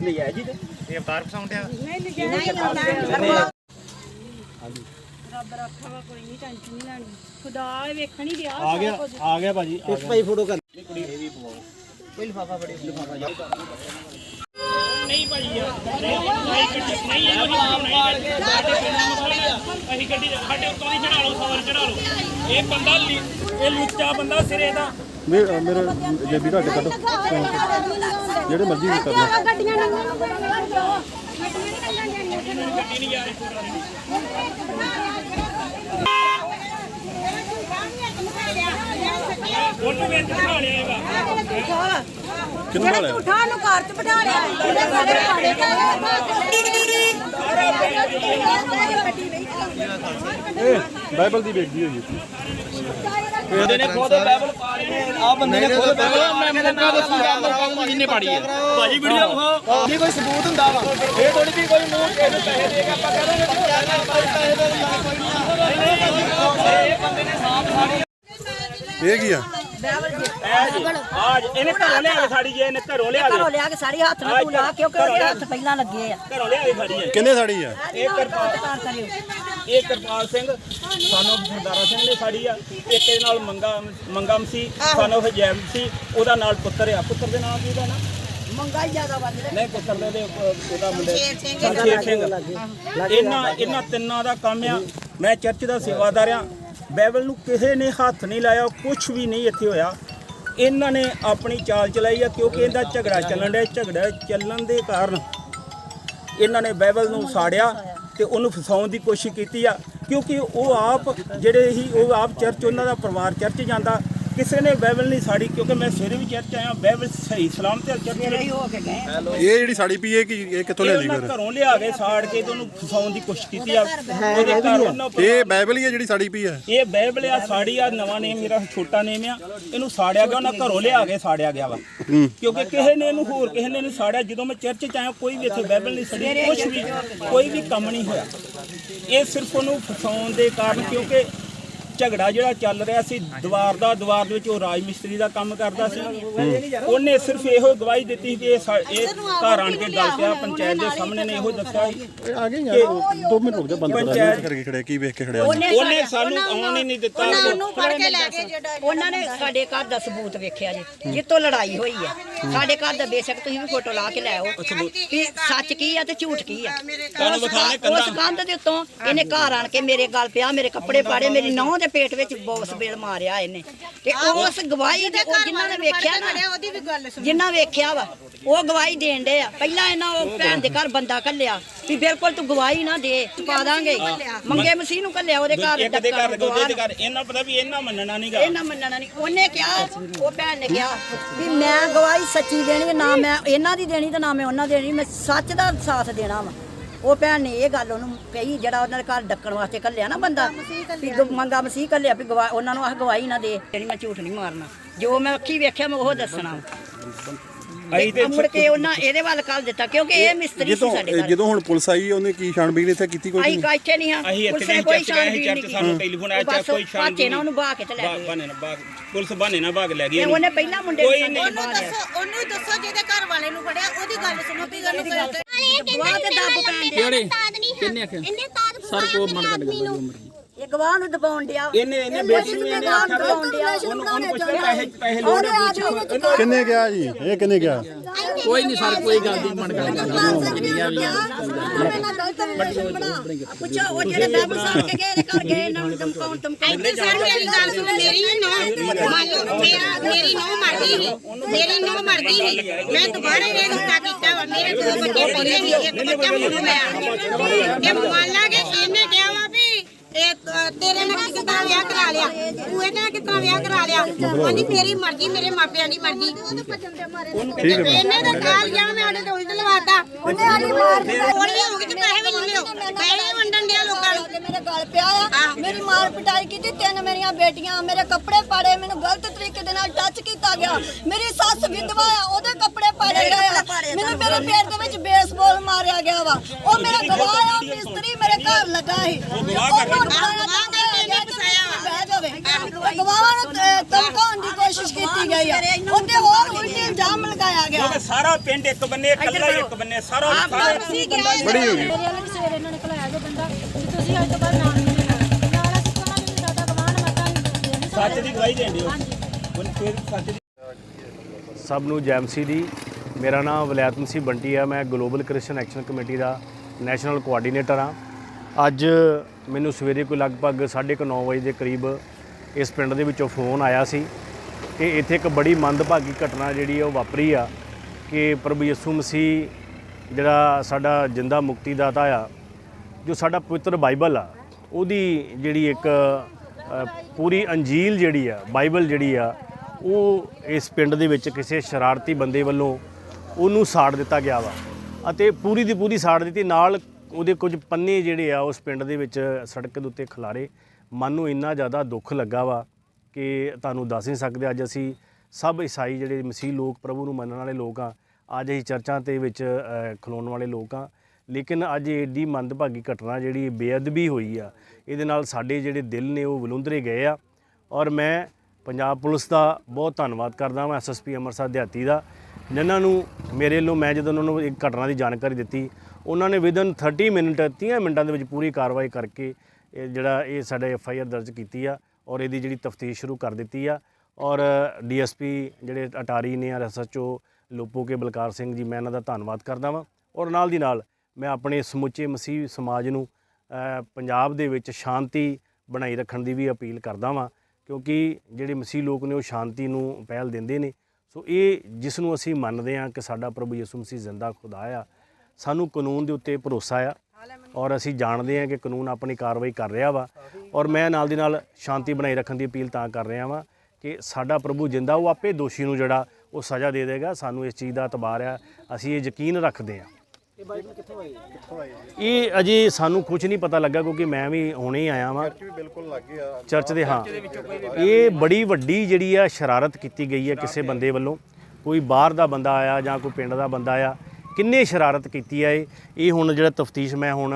ਨਹੀਂ ਹੈ ਜੀ ਇਹ ਅਵਤਾਰ ਪਸਾਉਂਡ ਆ ਰੱਬ ਰੱਖਾ ਵਾ ਕੋਈ ਨਹੀਂ ਟੈਨਸ਼ਨ ਨਹੀਂ ਲੈਣੀ। ਖੁਦਾ ਵੇਖਣ ਹੀ ਰਿਹਾ ਆ ਗਿਆ ਆ ਗਿਆ ਭਾਜੀ ਇੱਕ ਭਾਈ ਫੋਟੋ ਕਰ। ਅਸੀਂ ਗੱਡੀ ਸਾਡੇ ਉੱਤੋਂ ਦੀ ਚੜਾ ਲਓ ਸਵਾਰ ਚੜਾ ਲਓ। ਇਹ ਬੰਦਾ ਇਹ ਲੁੱਚਾ ਬੰਦਾ ਸਿਰੇ ਦਾ। ਮੇਰੇ ਮੇਰੇ ਜੇਬੀ ਤੁਹਾਡੇ ਕੱਢੋ। ਜਿਹੜੇ ਮਰਜ਼ੀ ਕਰ ਲਓ। ਗੱਡੀਆਂ ਨਹੀਂ ਗੱਡੀ ਨਹੀਂ ਲਿਆ? ਹੈਗਾ ਨੂੰ ਘਰ ਚ ਬਿਠਾ ਲਿਆ ਇਹਦੇ ਸਾਰੇ ਪਾੜੇ ਇਹ ਬਾਈਬਲ ਦੀ ਵੇਖਦੀ ਹੋਈ ਬੰਦੇ ਨੇ ਖੁਦ ਬਾਈਬਲ ਪਾ ਰਹੇ ਆ ਬੰਦੇ ਨੇ ਖੁਦ ਮੈਂ ਮੌਕਾ ਦੱਸੂਗਾ ਮੌਕਾ ਜਿੰਨੇ ਪੜੀ ਹੈ ਭਾਜੀ ਵੀਡੀਓ ਵਿਖਾਓ। ਨਹੀਂ ਕੋਈ ਸਬੂਤ ਹੁੰਦਾ ਵਾ। ਇਹ ਥੋੜੀ ਵੀ ਕੋਈ ਨੂੰ ਪੈਸੇ ਦੇ ਕੇ ਆਪਾਂ ਕਹਿ ਦਾਂਗੇ ਤੂੰ ਜਾਣਾ ਭਾਈ ਪੈਸੇ ਦੇ ਨਹੀਂ ਇਹ ਬੰਦੇ ਨੇ ਸਾਫ਼ ਸਾਰੀ ਇਹ ਕੀ ਆ? ਆਜ ਇਹਨੇ ਘਰੋਂ ਲਿਆ ਕੇ ਸਾੜੀ ਜੇ ਇਹਨੇ ਘਰੋਂ ਲਿਆ ਕੇ। ਘਰੋਂ ਲਿਆ ਕੇ ਸਾੜੀ ਹੱਥ ਨਾਲ ਤੂੰ ਲਾ ਕਿਉਂਕਿ ਉਹਦੇ ਹੱਥ ਪਹਿਲਾਂ ਲੱਗੇ ਆ। ਘਰੋਂ ਲਿਆ ਕੇ ਸਾੜੀ ਕਿੰਨੇ ਸਾੜੀ ਆ? ਇਹ ਕਿਰਪਾਲ ਇਹ ਕਿਰਪਾਲ ਸਿੰਘ ਸਾਨੂੰ ਸਰਦਾਰਾ ਸਿੰਘ ਨੇ ਸਾੜੀ ਆ। ਇੱਕ ਇਹਦੇ ਨਾਲ ਮੰਗਾ ਮੰਗਮ ਸੀ ਸਾਨੂੰ ਹਜੈਮ ਸੀ ਉਹਦਾ ਨਾਲ ਪੁੱਤਰ ਆ। ਪੁੱਤਰ ਦੇ ਨਾਮ ਕੀ ਉਹਦਾ ਨਾ? ਮੰਗਾਈ ਜ਼ਿਆਦਾ ਵੱਧ ਰਹੀ। ਨਹੀਂ ਪੁੱਤਰ ਦੇ ਉਹਦੇ, ਅਹ, ਉਹਦਾ ਮੁੰਡੇ। ਸ਼ੇਰ ਸਿੰਘ ਇਹਨਾਂ ਇਹਨਾਂ ਤਿੰਨਾਂ ਦਾ ਕੰਮ ਆ। ਮੈਂ ਚਰਚ ਦਾ ਸੇਵਾਦਾਰ ਆ। ਬਾਈਬਲ ਨੂੰ ਕਿਸੇ ਨੇ ਹੱਥ ਨਹੀਂ ਲਾਇਆ ਕੁਝ ਵੀ ਨਹੀਂ ਇੱਥੇ ਹੋਇਆ। ਇਹਨਾਂ ਨੇ ਆਪਣੀ ਚਾਲ ਚਲਾਈ ਆ ਕਿਉਂਕਿ ਇਹਦਾ ਝਗੜਾ ਚੱਲਣ ਡਿਆ। ਝਗੜਾ ਚੱਲਣ ਦੇ ਕਾਰਨ ਇਹਨਾਂ ਨੇ ਬਾਈਬਲ ਨੂੰ ਸਾੜਿਆ। ਤੇ ਉਹਨੂੰ ਫਸਾਉਣ ਦੀ ਕੋਸ਼ਿਸ਼ ਕੀਤੀ ਆ, ਕਿਉਂਕਿ ਉਹ ਆਪ ਜਿਹੜੇ ਹੀ, ਉਹ ਆਪ ਚਰਚ, ਉਹਨਾਂ ਦਾ ਪਰਿਵਾਰ ਚਰਚ ਜਾਂਦਾ ਕਿਸੇ ਨੇ ਬਾਈਬਲ ਨਹੀਂ ਸਾੜੀ ਕਿਉਂਕਿ ਮੈਂ ਸਵੇਰੇ ਵੀ ਚਰਚ ਆਇਆ ਬਾਈਬਲ ਸਹੀ ਸਲਾਮ ਤੇ ਚਰਚ ਵਿੱਚ ਹੋ ਕੇ ਗਏ। ਇਹ ਜਿਹੜੀ ਸਾੜੀ ਪਈ ਇਹ ਕੀ ਇਹ ਕਿੱਥੋਂ ਲਿਆਂਦੀ ਉਹਨਾਂ ਫਿਰ? ਘਰੋਂ ਲਿਆ ਕੇ ਸਾੜ ਕੇ ਤੇ ਉਹਨੂੰ ਫਸਾਉਣ ਦੀ ਕੋਸ਼ਿਸ਼ ਕੀਤੀ ਆ। ਉਹਦੇ ਘਰ ਉਹਨਾਂ ਇਹ ਬਾਈਬਲ ਹੀ ਆ ਜਿਹੜੀ ਸਾੜੀ ਪਈ ਆ ਇਹ ਬਾਈਬਲ ਆ ਸਾੜੀ ਆ ਨਵਾਂ ਨੇਮ ਮੇਰਾ ਛੋਟਾ ਨੇਮ ਆ। ਇਹਨੂੰ ਸਾੜਿਆ ਗਿਆ ਉਹਨਾਂ ਘਰੋਂ ਲਿਆ ਕੇ ਸਾੜਿਆ ਗਿਆ ਵਾ। ਕਿਉਂਕਿ ਕਿਸੇ ਨੇ ਇਹਨੂੰ ਹੋਰ ਕਿਸੇ ਨੇ ਇਹਨੂੰ ਸਾੜਿਆ ਜਦੋਂ ਮੈਂ ਚਰਚ ਚ ਆਇਆ ਕੋਈ ਵੀ ਇੱਥੇ ਬਾਈਬਲ ਨਹੀਂ ਸੜੀ ਕੁਝ ਵੀ ਕੋਈ ਵੀ ਕੰਮ ਨਹੀਂ ਹੋਇਆ। ਇਹ ਸਿਰਫ ਉਹਨੂੰ ਫਸਾਉਣ ਦੇ ਕਾਰਨ ਕਿਉਂਕਿ ਝਗੜਾ ਜਿਹੜਾ ਚੱਲ ਰਿਹਾ ਸੀ ਦੀਵਾਰ ਦਾ ਦੀਵਾਰ ਦੇ ਵਿੱਚ ਉਹ ਰਾਜ ਮਿਸਤਰੀ ਦਾ ਕੰਮ ਕਰਦਾ ਸੀ। ਉਹਨੇ ਸਿਰਫ ਇਹੋ ਗਵਾਹੀ ਦਿੱਤੀ ਕਿ ਇਹ ਸਾ- ਇਹ ਘਰ ਆਣ ਕੇ ਗੱਲ ਪਿਆ ਪੰਚਾਇਤ ਦੇ ਸਾਹਮਣੇ ਨੇ ਇਹੋ ਦੱਸਿਆ ਸੀ ਇਹ ਆ ਗਏ ਯਾਰ 2 ਮਿੰਟ ਰੁਕ ਜਾ ਬੰਦ ਕਰਾ ਪੰਚਾਇਤ- ਕਰਕੇ ਖੜੇ ਕੀ ਵੇਖ ਕੇ ਖੜਿਆ? ਉਹਨੇ ਸਾਨੂੰ ਆਉਣ ਹੀ ਨਹੀਂ ਦਿੱਤਾ। ਉਹਨੂੰ ਫੜ ਕੇ ਲੈ ਗਏ ਜਿਹੜਾ ਉਹਨਾਂ ਨੇ ਸਾਡੇ ਘਰ ਦਾ ਸਬੂਤ ਵੇਖਿਆ ਜੀ ਜਿੱਤੋਂ ਲੜਾਈ ਹੋਈ ਹੈ। ਸਾਡੇ ਘਰ ਦਾ ਬੇਸ਼ੱਕ ਤੁਸੀਂ ਵੀ ਫੋਟੋ ਲਾ ਕੇ ਲੈ ਆਓ ਕਿ ਸੱਚ ਕੀ ਆ ਤੇ ਝੂਠ ਕੀ ਆ। ਤੁਹਾਨੂੰ ਵਿਖਾਣੇ ਉਸ ਕੰਧ ਦੇ ਉੱਤੋਂ ਇਹਨੇ ਘਰ ਆਣ ਕੇ ਮੇਰੇ ਗਲ ਪਿਆ ਮੇਰੇ ਕੱਪੜੇ ਪਾੜੇ ਮੇਰੀ ਨੌਂ ਦੇ ਪੇਟ ਵਿੱਚ ਬੋਸ ਬੇਲ ਮਾਰਿਆ ਇਹਨੇ। ਤੇ ਉਸ ਗਵਾਹੀ ਦੇ ਉਹ ਜਿਨ੍ਹਾਂ ਨੇ ਵੇਖਿਆ ਨਾ ਉਹਦੀ ਵੀ ਗੱਲ ਜਿੰਨਾ ਵੇਖਿਆ ਵਾ ਉਹ ਗਵਾਹੀ ਦੇਣ ਦੇ ਆ। ਪਹਿਲਾਂ ਇਹਨਾਂ ਉਹ ਭੈਣ ਦੇ ਘਰ ਬੰਦਾ ਕੱਲਿਆ ਵੀ ਬਿਲਕੁਲ ਤੂੰ ਗਵਾਹੀ ਨਾ ਦੇ ਪਾ ਦਾਂਗੇ। ਮੰਗੇ ਮਸੀਹ ਨੂੰ ਕੱਲਿਆ ਉਹਦੇ ਘਰ ਇੱਕ ਦੇ ਘਰ ਦੂਜੇ ਦੇ ਘਰ ਇਹਨਾਂ ਪਤਾ ਵੀ ਇਹਨਾਂ ਮੰਨਣਾ ਨਹੀਂਗਾ ਇਹ ਨਾ ਮੰਨਣਾ ਨਹੀਂ ਉਹਨੇ ਕਿਹਾ ਉਹ ਭੈਣ ਨੇ ਕਿਹਾ ਵੀ ਮੈਂ ਗਵਾਹੀ ਸੱਚੀ ਦੇਣੀ ਹੈ, ਨਾ ਮੈਂ ਇਹਨਾਂ ਦੀ ਦੇਣੀ ਤੇ ਨਾ ਮੈਂ ਉਹਨਾਂ ਦੀ ਦੇਣੀ। ਮੈਂ ਸੱਚ ਦਾ ਸਾਥ ਦੇਣਾ ਵਾ। ਉਹ ਭੈਣ ਨੇ ਇਹ ਗੱਲ ਉਹਨੂੰ ਕਹੀ ਜਿਹੜਾ ਉਹਨਾਂ ਦੇ ਘਰ ਡੱਕਣ ਵਾਸਤੇ ਕੱਲਿਆ ਨਾ ਬੰਦਾ ਵੀ ਗ- ਮੰਗਾ ਮਸੀਹ ਕੱਲਿਆ ਵੀ ਗਵਾ ਉਹਨਾਂ ਨੂੰ ਆਹ ਗਵਾਹੀ ਨਾ ਦੇ ਜਿਹੜੀ ਮੈਂ ਝੂਠ ਨਹੀਂ ਮਾਰਨਾ। ਜੋ ਮੈਂ ਅੱਖੀ ਵੇਖਿਆ ਮੈਂ ਉਹ ਦੱਸਣਾ। ਅਸੀਂ ਤੇ ਮੁੜ ਕੇ ਉਹਨਾਂ ਇਹਦੇ ਵੱਲ ਕੱਲ ਦਿੱਤਾ ਕਿਉਂਕਿ ਇਹ ਮਿਸਤਰੀ ਸੀ ਜਦੋਂ ਸਾਡੇ ਘਰ। ਜਦੋਂ ਹੁਣ ਪੁਲਿਸ ਆਈ ਉਹਨੇ ਕੀ ਛਾਣਬੀਨ ਇੱਥੇ ਕੀਤੀ ਕੋਈ ਅਸੀਂ ਨਹੀਂ? ਕਾ ਇੱਥੇ ਨਹੀਂ ਹਾਂ ਅਸੀਂ ਇੱਥੇ ਪੁਲਿਸ ਨੇ ਨਹੀਂ ਕੋਈ ਚਰਚ ਨਹੀਂ ਸਾਨੂੰ ਕੀਤੀ। ਟੈਲੀਫੋਨ ਆਇਆ ਬਸ ਕੋਈ ਛਾਣ ਭਾਚੇ ਨਾਲ ਉਹਨੂੰ ਬਾਹ ਕੇ ਤੇ ਲੈ ਗਏ। ਬਾਨੇ ਨਾ ਬਾਗ ਪੁਲਿਸ ਬਾਨੇ ਨਾ ਬਾਗ ਲੈ ਗਈ ਤੇ ਇਹਨੂੰ। ਉਹਨੇ ਪਹਿਲਾਂ ਮੁੰਡੇ ਕੋਈ ਨੂੰ ਨਹੀਂ। ਉਹਨੂੰ ਦੱਸੋ ਉਹਨੂੰ ਦੱਸੋ ਜਿਹਦੇ ਘਰ ਵਾਲੇ ਨੂੰ ਫੜਿਆ ਉਹਦੀ ਗੱਲ ਸੁਣੋ ਵੀ ਗੱਲ ਗਵਾਹ ਤੇ। ਦੱਬ ਪੈਣ ਡਿਆ ਕਿੰਨੇ ਆਖਿਆ ਸਰ ਕੋ ਮਨ ਕੱਢ ਗਿਆ ਜੋ ਮਰਜ਼ੀ ਇਹ ਗਵਾਹ ਨੂੰ ਦਬਾਉਣ ਡਿਆ। ਇਹਨੇ ਇਹਨੇ ਬੇਟੀ ਨੂੰ ਇਹਨੇ ਆਖਿਆ ਵੀ ਉਹਨੂੰ ਉਹਨੂੰ ਪੁੱਛ ਕੇ ਪੈਸੇ ਪੈਸੇ ਲੋੜ ਹੈ ਕਿੰਨੇ ਗਿਆ ਜੀ? ਇਹ ਕਿੰਨੇ ਗਿਆ? ਕੋਈ ਨਹੀਂ ਸਰ ਕੋਈ ਗੱਲ ਨਹੀਂ ਮਨ ਕੱਢ ਗਿਆ ਪੁੱਛੋ ਉਹ ਜਿਹੜੇ ਬਾਬੂ ਸਾਹਿਬ ਕੇ ਗਏ ਇਹਦੇ ਘਰ ਗਏ ਇਹਨਾਂ ਨੂੰ ਧਮਕਾਉਣ ਧਮਕਾਉਣ ਇੱਥੇ ਸਰ ਮੇਰੀ ਗੱਲ ਸੁਣੋ ਮੇਰੀ ਨੋ ਮੰਨ ਲਓ ਮੇਰਾ ਮੇਰੀ ਨੋ ਮਰਦੀ ਸੀ। ਮੇਰੀ ਨੋ ਮਰਦੀ ਸੀ। ਮੈਂ ਦੁਬਾਰਾ ਇਹ ਰਿਸ਼ਤਾ ਕੀਤਾ ਵਾ। ਮੇਰੇ ਦੋ ਬੱਚੇ ਪਹਿਲੇ ਹੀ ਇੱਕ ਬੱਚਾ ਹੁਣ ਹੋਇਆ ਇਹ ਮੰਨ ਲਾ ਕਿ ਇਹਨੇ ਕਿਹਾ ਵਾ ਵੀ ਇਹ ਤ- ਤੇਰੇ ਨਾਲ ਕਿਸ ਤਰ੍ਹਾਂ ਵਿਆਹ ਕਰਾ ਲਿਆ। ਤੂੰ ਇਹਦੇ ਨਾਲ ਤਰ੍ਹਾਂ ਵਿਆਹ ਕਰਾ ਲਿਆ। ਕਹਿੰਦੀ ਮੇਰੀ ਮਰਜ਼ੀ ਮੇਰੇ ਮਾਪਿਆਂ ਦੀ ਮਰਜ਼ੀ। ਠੀਕ ਹੈ। ਇਹਨੇ ਤਾਂ ਕਾਲ ਗਿਆ ਮੈਂ ਸਾਡੇ ਤੇ ਉਲਟ ਲਵਾਤਾ। ਉਹਨੇ ਆਲੀ ਮਾਰ ਗੋਲੀ ਹੋ ਗਈ ਤੇ ਪੈਸੇ ਵੀ ਨਹੀਂ ਲਿਓ ਪੈਸੇ ਵੀ ਵੰਡਣ ਡਿਆ ਲੋਕਾਂ ਨੂੰ। ਮੇਰੇ ਗਲ ਪਿਆ ਆ। ਮੇਰੀ ਮਾਰ ਪਿਟਾਈ ਕੀਤੀ ਤਿੰਨ ਮੇਰੀਆਂ ਬੇਟੀਆਂ ਮੇਰੇ ਕੱਪੜੇ ਪਾੜੇ ਮੈਨੂੰ ਗਲਤ ਤਰੀਕੇ ਦੇ ਨਾਲ ਟੱਚ ਕੀਤਾ ਗਿਆ। ਮੇਰੀ ਸੱਸ ਵਿਧਵਾ ਆ ਉਹਦੇ ਕੱਪੜੇ ਪਾੜੇ ਗਏ ਆ। ਮੈਨੂੰ ਮੇਰੇ ਪੇਟ ਦੇ ਵਿੱਚ ਬੇਸਬਾਲ ਮਾਰਿਆ ਗਿਆ ਵਾ। ਉਹ ਮੇਰਾ ਗਵਾਹ ਆ ਮਿਸਤਰੀ ਮੇਰੇ ਘਰ ਲੱਗਾ ਸੀ। ਉਹ ਗਵਾਹ ਕਰਕੇ ਇਹਨੇ ਫਸਾਇਆ ਵਾ। ਵੇ ਗਵਾਹਾਂ ਨੂੰ ਧਮਕਾਉਣ ਦੀ ਕੋਸ਼ਿਸ਼ ਕੀਤੀ ਗਈ ਆ। ਉੱਤੇ ਹੋਰ ਉਲਟੇ ਇਲਜ਼ਾਮ ਲਗਾਇਆ ਗਿਆ। ਕਿਉਂਕਿ ਸਾਰਾ ਪਿੰਡ ਇੱਕ ਬੰਨੇ ਇਕੱਲਾ ਹੀ ਇੱਕ ਬੰਨੇ ਸਾਰਾ ਸਾਰੇ ਬੜੀ ਹੋ ਗਈ। ਮੇਰੇ ਵਾਲੇ ਸਵੇਰੇ ਇਹਨਾਂ ਨੇ ਖਲਾਇਆ ਜੋ ਬੰਦਾ ਵੀ ਤੁਸੀਂ ਅੱਜ ਤੋਂ ਬਾਅਦ ਨਾਮ ਨਹੀਂ ਲੈਣਾ ਨਾਲ ਅਸੀਂ ਕਹਾਂਗੇ ਵੀ ਸਾਡਾ ਗਵਾਨ ਮਤਾਂ ਨਹੀਂ ਸੱਚ ਦੀ ਗਵਾਹੀ ਦੇਣ ਦਿਓ। ਹੁਣ ਫਿਰ ਸੱਚ ਦੀ ਸਭ ਨੂੰ ਜੈਮਸੀ ਦੀ। ਮੇਰਾ ਨਾਮ ਵਲੈਤ ਮਸੀਹ ਬੰਟੀ ਆ। ਮੈਂ ਗਲੋਬਲ ਕ੍ਰਿਸਚੀਅਨ ਐਕਸ਼ਨ ਕਮੇਟੀ ਦਾ ਨੈਸ਼ਨਲ ਕੋਆਰਡੀਨੇਟਰ ਆ। ਅੱਜ ਮੈਨੂੰ ਸਵੇਰੇ ਕੋਈ ਲਗਭਗ 9:30 ਵਜੇ ਦੇ ਕਰੀਬ ਇਸ ਪਿੰਡ ਦੇ ਵਿੱਚੋਂ ਫੋਨ ਆਇਆ ਸੀ ਕਿ ਇੱਥੇ ਇੱਕ ਬੜੀ ਮੰਦਭਾਗੀ ਘਟਨਾ ਜਿਹੜੀ ਆ ਉਹ ਵਾਪਰੀ ਆ ਕਿ ਪ੍ਰਭੂ ਯਿਸੂ ਮਸੀਹ ਜਿਹੜਾ ਸਾਡਾ ਜਿੰਦਾ ਮੁਕਤੀ ਦਾਤਾ ਆ, ਜੋ ਸਾਡਾ ਪਵਿੱਤਰ ਬਾਈਬਲ ਆ, ਉਹਦੀ ਜਿਹੜੀ ਇੱਕ ਪੂਰੀ ਅੰਜੀਲ ਜਿਹੜੀ ਆ, ਬਾਈਬਲ ਜਿਹੜੀ ਆ, ਉਹ ਇਸ ਪਿੰਡ ਦੇ ਵਿੱਚ ਕਿਸੇ ਸ਼ਰਾਰਤੀ ਬੰਦੇ ਵੱਲੋਂ ਉਹਨੂੰ ਸਾੜ ਦਿੱਤਾ ਗਿਆ ਵਾ ਅਤੇ ਪੂਰੀ ਦੀ ਪੂਰੀ ਸਾੜ ਦਿੱਤੀ। ਨਾਲ ਉਹਦੇ ਕੁਝ ਪੰਨੇ ਜਿਹੜੇ ਆ, ਉਸ ਪਿੰਡ ਦੇ ਵਿੱਚ ਸੜਕ ਦੇ ਉੱਤੇ ਖਿਲਾਰੇ ਮਨ ਨੂੰ ਇੰਨਾ ਜ਼ਿਆਦਾ ਦੁੱਖ ਲੱਗਾ ਵਾ ਕਿ ਤੁਹਾਨੂੰ ਦੱਸ ਨਹੀਂ ਸਕਦੇ, ਅੱਜ ਅਸੀਂ ਸਭ ਈਸਾਈ ਜਿਹੜੇ ਮਸੀਹ ਲੋਕ, ਪ੍ਰਭੂ ਨੂੰ ਮੰਨਣ ਵਾਲੇ ਲੋਕ ਆ, ਅੱਜ ਅਸੀਂ ਚਰਚਾਂ ਤੇ ਵਿੱਚ ਖਲੋਣ ਵਾਲੇ ਲੋਕ ਆ। ਲੇਕਿਨ ਅੱਜ ਏਡੀ ਮੰਦਭਾਗੀ ਘਟਨਾ ਜਿਹੜੀ ਬੇਅਦਬੀ ਹੋਈ ਆ, ਇਹਦੇ ਨਾਲ ਸਾਡੇ ਜਿਹੜੇ ਦਿਲ ਨੇ ਉਹ ਵਲੁੰਦਰੇ ਗਏ ਆ। ਔਰ ਮੈਂ ਪੰਜਾਬ ਪੁਲਿਸ ਦਾ ਬਹੁਤ ਧੰਨਵਾਦ ਕਰਦਾ ਹਾਂ ਐਸਐਸਪੀ ਅੰਮ੍ਰਿਤਸਰ ਦਿਹਾਤੀ ਦਾ, ਜਿਨ੍ਹਾਂ ਨੂੰ ਮੇਰੇ ਵੱਲੋਂ ਮੈਂ ਜਦੋਂ ਉਹਨਾਂ ਨੂੰ ਇੱਕ ਘਟਨਾ ਦੀ ਜਾਣਕਾਰੀ ਦਿੱਤੀ, ਉਹਨਾਂ ਨੇ ਵਿਦਨ 30 ਮਿੰਟ 30 ਮਿੰਟਾਂ ਦੇ ਵਿੱਚ ਪੂਰੀ ਕਾਰਵਾਈ ਕਰਕੇ ਇਹ ਜਿਹੜਾ ਇਹ ਸਾਡੇ ਐਫ ਆਈ ਆਰ ਦਰਜ ਕੀਤੀ ਆ ਔਰ ਇਹਦੀ ਜਿਹੜੀ ਤਫਤੀਸ਼ ਸ਼ੁਰੂ ਕਰ ਦਿੱਤੀ ਆ। ਔਰ ਡੀਐਸਪੀ ਜਿਹੜੇ ਅਟਾਰੀ ਨੇ ਐਸਐਚਓ ਲੋਪੋ ਕੇ ਬਲਕਾਰ ਸਿੰਘ ਜੀ, ਮੈਂ ਇਹਨਾਂ ਦਾ ਧੰਨਵਾਦ ਕਰਦਾ ਵਾਂ। ਔਰ ਨਾਲ ਦੀ ਨਾਲ ਮੈਂ ਆਪਣੇ ਸਮੁੱਚੇ ਮਸੀਹ ਸਮਾਜ ਨੂੰ ਪੰਜਾਬ ਦੇ ਵਿੱਚ ਸ਼ਾਂਤੀ ਬਣਾਈ ਰੱਖਣ ਦੀ ਵੀ ਅਪੀਲ ਕਰਦਾ ਵਾਂ, ਕਿਉਂਕਿ ਜਿਹੜੇ ਮਸੀਹ ਲੋਕ ਨੇ ਉਹ ਸ਼ਾਂਤੀ ਨੂੰ ਪਹਿਲ ਦਿੰਦੇ ਨੇ। ਸੋ ਇਹ ਜਿਸ ਨੂੰ ਅਸੀਂ ਮੰਨਦੇ ਹਾਂ ਕਿ ਸਾਡਾ ਪ੍ਰਭੂ ਯਿਸੂ ਮਸੀਹ ਜ਼ਿੰਦਾ ਖੁਦਾ ਆ, ਸਾਨੂੰ ਕਾਨੂੰਨ ਦੇ ਉੱਤੇ ਭਰੋਸਾ ਆ ਔਰ ਅਸੀਂ ਜਾਣਦੇ ਹਾਂ ਕਿ ਕਾਨੂੰਨ ਆਪਣੀ ਕਾਰਵਾਈ ਕਰ ਰਿਹਾ ਵਾ ਔਰ ਮੈਂ ਨਾਲ ਦੀ ਨਾਲ ਸ਼ਾਂਤੀ ਬਣਾਈ ਰੱਖਣ ਦੀ ਅਪੀਲ ਤਾਂ ਕਰ ਰਿਹਾ ਵਾਂ ਕਿ ਸਾਡਾ ਪ੍ਰਭੂ ਜਿੰਦਾ ਉਹ ਆਪੇ ਦੋਸ਼ੀ ਨੂੰ ਜਿਹੜਾ ਉਹ ਸਜ਼ਾ ਦੇ ਦੇਗਾ ਸਾਨੂੰ ਇਸ ਚੀਜ਼ ਦਾ ਇਤਬਾਰ ਆ ਅਸੀਂ ਇਹ ਯਕੀਨ ਰੱਖਦੇ ਹਾਂ। ਇਹ ਅਜੇ ਸਾਨੂੰ ਕੁਝ ਨਹੀਂ ਪਤਾ ਲੱਗਾ ਕਿਉਂਕਿ ਮੈਂ ਵੀ ਹੁਣੇ ਹੀ ਆਇਆ ਵਾਂ। ਬਿਲਕੁਲ ਲੱਗੇ ਆ ਚਰਚ ਦੇ ਹਾਂ। ਇਹ ਬੜੀ ਵੱਡੀ ਜਿਹੜੀ ਆ ਸ਼ਰਾਰਤ ਕੀਤੀ ਗਈ ਹੈ ਕਿਸੇ ਬੰਦੇ ਵੱਲੋਂ। ਕੋਈ ਬਾਹਰ ਦਾ ਬੰਦਾ ਆਇਆ ਜਾਂ ਕੋਈ ਪਿੰਡ ਦਾ ਬੰਦਾ ਆਇਆ ਕਿੰਨੇ ਸ਼ਰਾਰਤ ਕੀਤੀ ਆ ਇਹ? ਇਹ ਹੁਣ ਜਿਹੜਾ ਤਫਤੀਸ਼ ਮੈਂ ਹੁਣ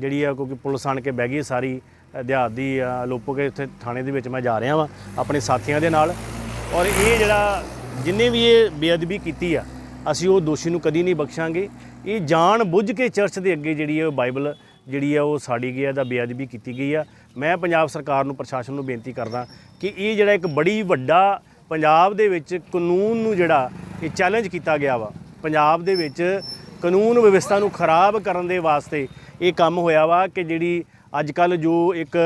ਜਿਹੜੀ ਆ ਕਿਉਂਕਿ ਪੁਲਿਸ ਆਣ ਕੇ ਬਹਿ ਗਈ ਸਾਰੀ ਦਿਹਾਤ ਦੀ ਅ, ਲੋਪੋ ਕੇ ਉੱਥੇ ਥਾਣੇ ਦੇ ਵਿੱਚ ਮੈਂ ਜਾ ਰਿਹਾ ਵਾਂ ਆਪਣੇ ਸਾਥੀਆਂ ਦੇ ਨਾਲ। ਔਰ ਇਹ ਜਿਹੜਾ ਜਿੰਨੇ ਵੀ ਇਹ ਬੇਅਦਬੀ ਕੀਤੀ ਆ ਅਸੀਂ ਉਹ ਦੋਸ਼ੀ ਨੂੰ ਕਦੀ ਨਹੀਂ ਬਖਸ਼ਾਂਗੇ। ਇਹ ਜਾਣ ਬੁੱਝ ਕੇ ਚਰਚ ਦੇ ਅੱਗੇ ਜਿਹੜੀ ਹੈ ਉਹ ਬਾਈਬਲ ਜਿਹੜੀ ਆ ਉਹ ਸਾੜੀ ਗਈ ਆ ਦਾ ਬੇਅਦਬੀ ਕੀਤੀ ਗਈ ਆ। ਮੈਂ ਪੰਜਾਬ ਸਰਕਾਰ ਨੂੰ ਪ੍ਰਸ਼ਾਸਨ ਨੂੰ ਬੇਨਤੀ ਕਰਦਾ ਕਿ ਇਹ ਜਿਹੜਾ ਇੱਕ ਬੜੀ ਵੱਡਾ ਪੰਜਾਬ ਦੇ ਵਿੱਚ ਕਾਨੂੰਨ ਨੂੰ ਜਿਹੜਾ ਇਹ ਚੈਲੰਜ ਕੀਤਾ ਗਿਆ ਵਾ ਪੰਜਾਬ ਦੇ ਵਿੱਚ ਕਾਨੂੰਨ ਵਿਵਸਥਾ ਨੂੰ ਖਰਾਬ ਕਰਨ ਦੇ ਵਾਸਤੇ ਇਹ ਕੰਮ ਹੋਇਆ ਵਾ ਕਿ ਜਿਹੜੀ ਅੱਜ ਕੱਲ ਜੋ ਇੱਕ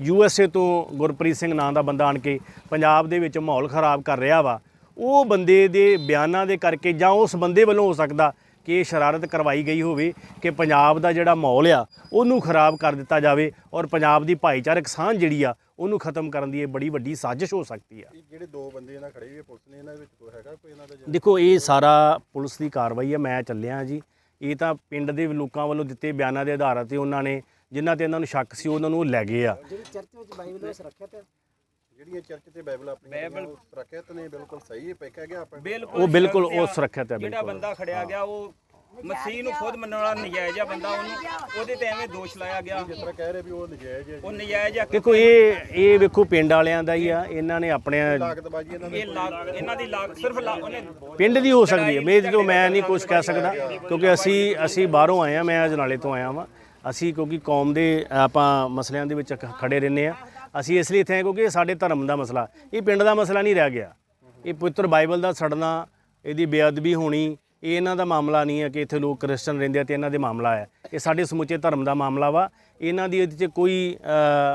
ਯੂ ਐਸ ਏ ਤੋਂ ਗੁਰਪ੍ਰੀਤ ਸਿੰਘ ਨਾਂ ਦਾ ਬੰਦਾ ਆਣ ਕੇ ਪੰਜਾਬ ਦੇ ਵਿੱਚ ਮਾਹੌਲ ਖਰਾਬ ਕਰ ਰਿਹਾ ਵਾ, ਉਹ ਬੰਦੇ ਦੇ ਬਿਆਨਾਂ ਦੇ ਕਰਕੇ ਜਾਂ ਉਸ ਬੰਦੇ ਵੱਲੋਂ ਹੋ ਸਕਦਾ ਕਿ ਇਹ ਸ਼ਰਾਰਤ ਕਰਵਾਈ ਗਈ ਹੋਵੇ ਕਿ ਪੰਜਾਬ ਦਾ ਜਿਹੜਾ ਮਾਹੌਲ ਆ ਉਹਨੂੰ ਖਰਾਬ ਕਰ ਦਿੱਤਾ ਜਾਵੇ ਔਰ ਪੰਜਾਬ ਦੀ ਭਾਈਚਾਰਕ ਸਾਂਝ ਜਿਹੜੀ ਆ ਉਹਨੂੰ ਖਤਮ ਕਰਨ ਦੀ ਇਹ ਬੜੀ ਵੱਡੀ ਸਾਜ਼ਿਸ਼ ਹੋ ਸਕਦੀ ਆ। ਜਿਹੜੇ ਦੋ ਬੰਦੇ ਇਹਨਾਂ ਖੜੇ ਹੋਏ ਪੁਲਿਸ ਨੇ ਇਹਨਾਂ ਵਿੱਚ ਕੋਈ ਹੈਗਾ ਕੋਈ ਇਹਨਾਂ ਦਾ ਦੇਖੋ ਇਹ ਸਾਰਾ ਪੁਲਿਸ ਦੀ ਕਾਰਵਾਈ ਹੈ ਮੈਂ ਚੱਲਿਆ ਜੀ। ਇਹ ਤਾਂ ਪਿੰਡ ਦੇ ਲੋਕਾਂ ਵੱਲੋਂ ਦਿੱਤੇ ਬਿਆਨਾਂ ਦੇ ਆਧਾਰ ਤੇ ਉਹਨਾਂ ਨੇ ਜਿਨ੍ਹਾਂ ਤੇ ਇਹਨਾਂ ਨੂੰ ਸ਼ੱਕ ਸੀ ਉਹਨਾਂ ਨੂੰ ਉਹ ਲੈ ਗਏ ਆ। ਜਿਹੜੀਆਂ ਚਰਚ ਤੇ ਬਾਈਬਲ ਆਪਣੀ ਸੁਰੱਖਿਅਤ ਨੇ ਬਿਲਕੁਲ ਸਹੀ ਹੈ ਪੈਕਾ ਗਿਆ ਆਪਾਂ ਬਿਲਕੁਲ ਉਹ ਬਿਲਕੁਲ ਉਹ ਸੁਰੱਖਿਅਤ ਹੈ ਜਿਹੜਾ ਬੰਦਾ ਖੜਿਆ ਗਿਆ ਉਹ ਮਸੀਹ ਨੂੰ ਖੁਦ ਮੰਨਣ ਵਾਲਾ ਨਜਾਇਜ਼ ਆ ਬੰਦਾ ਉਹਨੂੰ ਉਹਦੇ ਤੇ ਐਵੇਂ ਦੋਸ਼ ਲਾਇਆ ਗਿਆ। ਜਿਸ ਤਰ੍ਹਾਂ ਕਹਿ ਰਹੇ ਵੀ ਉਹ ਨਜਾਇਜ਼ ਹੈ ਉਹ ਨਜਾਇਜ਼ ਆ। ਦੇਖੋ ਇਹ ਇਹ ਵੇਖੋ ਪਿੰਡ ਵਾਲਿਆਂ ਦਾ ਹੀ ਆ ਇਹਨਾਂ ਨੇ ਆਪਣੇ ਤਾਕਤਬਾਜ਼ੀ ਇਹਨਾਂ ਇਹ ਲਾਗ ਇਹਨਾਂ ਦੀ ਲਾਗ ਸਿਰਫ ਉਹਨੇ ਪਿੰਡ ਦੀ ਹੋ ਸਕਦੀ ਹੈ। ਮੇਰੇ ਤੋਂ ਮੈਂ ਨਹੀਂ ਕੁਝ ਕਹਿ ਸਕਦਾ ਕਿਉਂਕਿ ਅਸੀਂ ਅਸੀਂ ਬਾਹਰੋਂ ਆਏ ਆ ਮੈਂ ਅਜਨਾਲੇ ਤੋਂ ਆਇਆ ਵਾਂ। ਅਸੀਂ ਕਿਉਂਕਿ ਕੌਮ ਦੇ ਆਪਾਂ ਮਸਲਿਆਂ ਦੇ ਵਿੱਚ ਖੜੇ ਰਹਿੰਦੇ ਆ। ਅਸੀਂ ਇਸ ਲਈ ਇੱਥੇ ਆਏ ਕਿਉਂਕਿ ਇਹ ਸਾਡੇ ਧਰਮ ਦਾ ਮਸਲਾ। ਇਹ ਪਿੰਡ ਦਾ ਮਸਲਾ ਨਹੀਂ ਰਹਿ ਗਿਆ। ਇਹ ਪਵਿੱਤਰ ਬਾਈਬਲ ਦਾ ਸੜਨਾ, ਇਹਦੀ ਬੇਅਦਬੀ ਹੋਣੀ, ਇਹ ਇਹਨਾਂ ਦਾ ਮਾਮਲਾ ਨਹੀਂ ਹੈ ਕਿ ਇੱਥੇ ਲੋਕ ਕ੍ਰਿਸਚਨ ਰਹਿੰਦੇ ਆ ਤੇ ਇਹਨਾਂ ਦੇ ਮਾਮਲਾ ਹੈ। ਇਹ ਸਾਡੇ ਸਮੁੱਚੇ ਧਰਮ ਦਾ ਮਾਮਲਾ ਵਾ। ਇਹਨਾਂ ਦੀ ਇਹਦੇ 'ਚ ਕੋਈ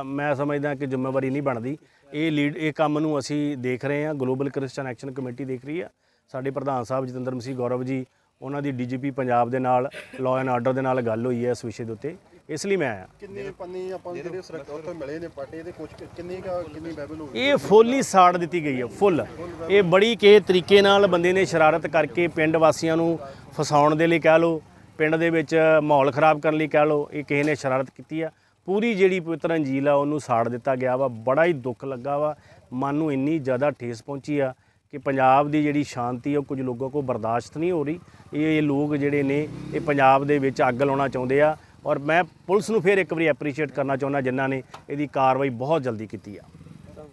ਮੈਂ ਸਮਝਦਾ ਕਿ ਜ਼ਿੰਮੇਵਾਰੀ ਨਹੀਂ ਬਣਦੀ। ਇਹ ਲੀਡ, ਇਹ ਕੰਮ ਨੂੰ ਅਸੀਂ ਦੇਖ ਰਹੇ ਹਾਂ। ਗਲੋਬਲ ਕ੍ਰਿਸਚਨ ਐਕਸ਼ਨ ਕਮੇਟੀ ਦੇਖ ਰਹੀ ਆ। ਸਾਡੇ ਪ੍ਰਧਾਨ ਸਾਹਿਬ ਜਤਿੰਦਰ ਮਸੀਹ ਗੌਰਵ ਜੀ, ਉਹਨਾਂ ਦੀ ਡੀਜੀਪੀ ਪੰਜਾਬ ਦੇ ਨਾਲ ਲਾਅ ਐਂਡ ਆਰਡਰ ਦੇ ਨਾਲ ਗੱਲ ਹੋਈ ਹੈ ਇਸ ਵਿਸ਼ੇ ਦੇ ਉੱਤੇ। ਇਸ ਲਈ ਮੈਂ ਆਇਆ। ਕਿੰਨੇ ਪੰਨੀ ਆਪਾਂ ਜਿਹੜੇ ਸੁਰੱਖਿਆ ਉੱਥੇ ਮਿਲੇ ਨੇ ਪਾਟੇ ਦੇ ਕੁਝ ਕਿੰਨੀ ਕਾ ਕਿੰਨੀ ਬਾਈਬਲ ਹੋ ਗਈ ਇਹ ਫੁੱਲ ਹੀ ਸਾੜ ਦਿੱਤੀ ਗਈ ਹੈ ਫੁੱਲ। ਇਹ ਬੜੀ ਕੇ ਤਰੀਕੇ ਨਾਲ ਬੰਦੇ ਨੇ ਸ਼ਰਾਰਤ ਕਰਕੇ ਪਿੰਡ ਵਾਸੀਆਂ ਨੂੰ ਫਸਾਉਣ ਦੇ ਲਈ ਕਹਿ ਲਓ ਪਿੰਡ ਦੇ ਵਿੱਚ ਮਾਹੌਲ ਖਰਾਬ ਕਰਨ ਲਈ ਕਹਿ ਲਓ ਇਹ ਕਿਸੇ ਨੇ ਸ਼ਰਾਰਤ ਕੀਤੀ ਆ। ਪੂਰੀ ਜਿਹੜੀ ਪਵਿੱਤਰ ਅੰਜੀਲ ਆ ਉਹਨੂੰ ਸਾੜ ਦਿੱਤਾ ਗਿਆ ਵਾ। ਬੜਾ ਹੀ ਦੁੱਖ ਲੱਗਾ ਵਾ। ਮਨ ਨੂੰ ਇੰਨੀ ਜ਼ਿਆਦਾ ਠੇਸ ਪਹੁੰਚੀ ਆ ਕਿ ਪੰਜਾਬ ਦੀ ਜਿਹੜੀ ਸ਼ਾਂਤੀ ਉਹ ਕੁਝ ਲੋਕਾਂ ਕੋਲ ਬਰਦਾਸ਼ਤ ਨਹੀਂ ਹੋ ਰਹੀ। ਇਹ ਇਹ ਲੋਕ ਜਿਹੜੇ ਨੇ ਇਹ ਪੰਜਾਬ ਦੇ ਵਿੱਚ ਅੱਗ ਲਾਉਣਾ ਚਾਹੁੰਦੇ ਆ। ਔਰ ਮੈਂ ਪੁਲਿਸ ਨੂੰ ਫਿਰ ਇੱਕ ਵਾਰੀ ਐਪਰੀਸ਼ੀਏਟ ਕਰਨਾ ਚਾਹੁੰਦਾ ਜਿਨ੍ਹਾਂ ਨੇ ਇਹਦੀ ਕਾਰਵਾਈ ਬਹੁਤ ਜਲਦੀ ਕੀਤੀ ਆ।